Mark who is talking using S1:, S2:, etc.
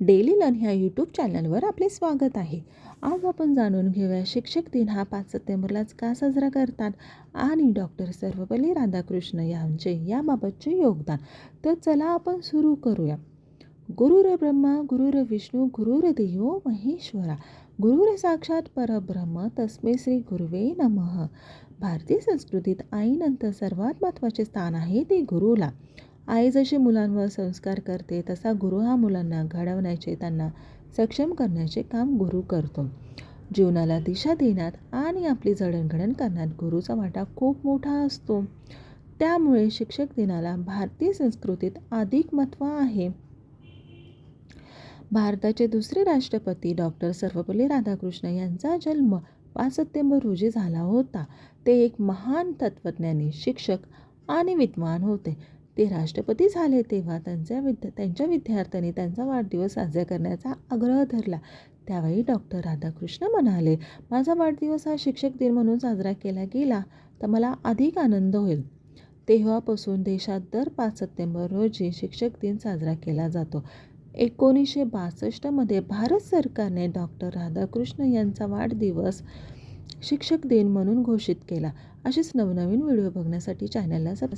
S1: Daily learn ह्या YouTube चॅनलवर आपले स्वागत आहे. आज आपण जाणून घेऊया शिक्षक दिन हा पाच सप्टेंबरलाच का साजरा करतात आणि डॉक्टर सर्वपल्ली राधाकृष्ण यांचे याबाबतचे योगदान. तर चला आपण सुरू करूया. गुरुर ब्रह्मा गुरुर विष्णू गुरुर देव महेश्वरा. गुरुर साक्षात परब्रह्म तस्मे श्री गुरुवे नमः. भारतीय संस्कृतीत आईनंतर सर्वात महत्त्वाचे स्थान आहे ते गुरुला. आई जशी मुलांवर संस्कार करते तसा गुरु हा मुलांना घडवण्याचे त्यांना सक्षम करण्याचे काम गुरु करतो. जीवनाला दिशा देण्यात आणि आपली जडणघडण करण्यात गुरुचा वाटा खूप मोठा असतो. त्यामुळे शिक्षक दिनाला भारतीय संस्कृतीत अधिक महत्त्व आहे. भारताचे दुसरे राष्ट्रपती डॉक्टर सर्वपल्ली राधाकृष्ण यांचा जन्म पाच सप्टेंबर रोजी झाला होता. ते एक महान तत्त्वज्ञानी शिक्षक आणि विद्वान होते. ते राष्ट्रपती झाले तेव्हा त्यांच्या विद्या त्यांच्या विद्यार्थ्यांनी त्यांचा वाढदिवस साजरा करण्याचा आग्रह धरला. त्यावेळी डॉक्टर राधाकृष्ण म्हणाले माझा वाढदिवस हा शिक्षक दिन म्हणून साजरा केला गेला तर मला अधिक आनंद होईल. तेव्हापासून देशात दर पाच सप्टेंबर रोजी शिक्षक दिन साजरा केला जातो. एकोणीसशे बासष्टमध्ये भारत सरकारने डॉक्टर राधाकृष्ण यांचा वाढदिवस शिक्षक दिन म्हणून घोषित केला. असेच नवनवीन व्हिडिओ बघण्यासाठी चॅनलला सब